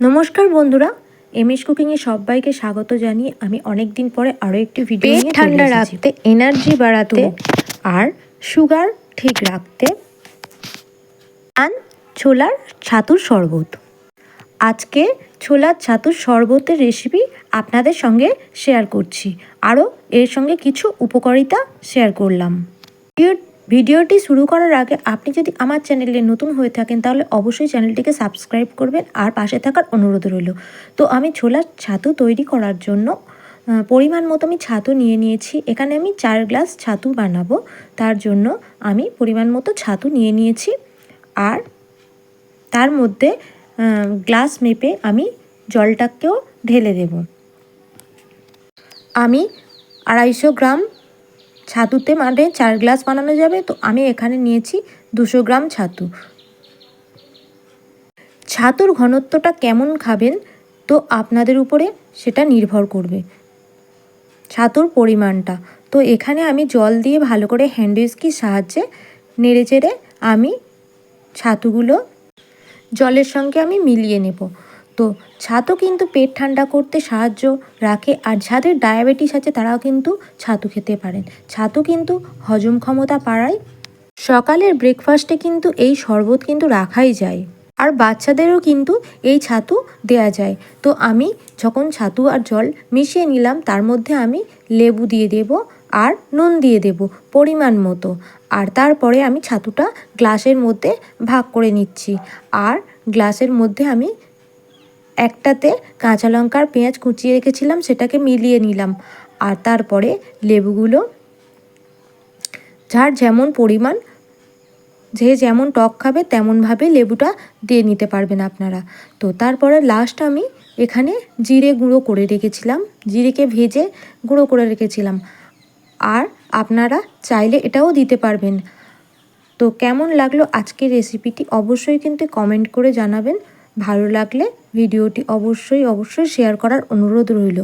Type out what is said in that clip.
নমস্কার বন্ধুরা এমএস কুকিংয়ে সবাইকে স্বাগত জানিয়ে আমি অনেক দিন পরে আরও একটি ভিডিও পেট ঠান্ডা রাখতে এনার্জি বাড়াতে আর সুগার ঠিক রাখতে। আন ছোলার ছাতুর শরবত। আজকে ছোলার ছাতুর শরবতের রেসিপি আপনাদের সঙ্গে শেয়ার করছি। আরও এর সঙ্গে কিছু উপকারিতা শেয়ার করলাম। ভিডিওটি শুরু করার আগে আপনি যদি আমার চ্যানেলে নতুন হয়ে থাকেন, তাহলে অবশ্যই চ্যানেলটিকে সাবস্ক্রাইব করবেন আর পাশে থাকার অনুরোধ রইল। তো আমি ছোলার ছাতু তৈরি করার জন্য পরিমাণ মতো আমি ছাতু নিয়ে নিয়েছি। এখানে আমি চার গ্লাস ছাতু বানাবো। তার জন্য আমি পরিমাণ মতো ছাতু নিয়ে নিয়েছি। আর তার মধ্যে গ্লাস মেপে আমি জলটাকেও ঢেলে দেব। আমি আড়াইশো গ্রাম ছাতুতে মানে চার গ্লাস বানানো যাবে, তো আমি এখানে নিয়েছি দুশো গ্রাম ছাতু। ছাতুর ঘনত্বটা কেমন খাবেন, তো আপনাদের উপরে সেটা নির্ভর করবে। ছাতুর পরিমাণটা। তো এখানে আমি জল দিয়ে ভালো করে হ্যান্ড উইস্কির সাহায্যে নেড়ে চেড়ে আমি ছাতুগুলো জলের সঙ্গে আমি মিলিয়ে নেব। তো ছাতু কিন্তু পেট ঠান্ডা করতে সাহায্য রাখে আর যাদের ডায়াবেটিস আছে তারাও কিন্তু ছাতু খেতে পারেন। ছাতু কিন্তু হজম ক্ষমতা বাড়ায়। সকালের ব্রেকফাস্টে কিন্তু এই শরবত কিন্তু রাখাই যায়। আর বাচ্চাদেরও কিন্তু এই ছাতু দেয়া যায়। তো আমি যখন ছাতু আর জল মিশিয়ে নিলাম, তার মধ্যে আমি লেবু দিয়ে দেব আর নুন দিয়ে দেব পরিমাণ মতো। আর তারপরে আমি ছাতুটা গ্লাসের মধ্যে ভাগ করে নিচ্ছি। আর গ্লাসের মধ্যে আমি একটাতে কাঁচা লঙ্কার পেঁয়াজ কুচিয়ে রেখেছিলাম, সেটাকে মিলিয়ে নিলাম। আর তারপরে লেবুগুলো, যার যেমন পরিমাণ, যে যেমন টক খাবে, তেমনভাবে লেবুটা দিয়ে নিতে পারবেন আপনারা। তো তারপরে লাস্ট আমি এখানে জিরে গুঁড়ো করে রেখেছিলাম। জিরেকে ভেজে গুঁড়ো করে রেখেছিলাম। আর আপনারা চাইলে এটাও দিতে পারবেন। তো কেমন লাগল আজকের রেসিপিটি অবশ্যই কিন্তু কমেন্ট করে জানাবেন। ভালো লাগলে ভিডিওটি অবশ্যই অবশ্যই শেয়ার করার অনুরোধ রইল।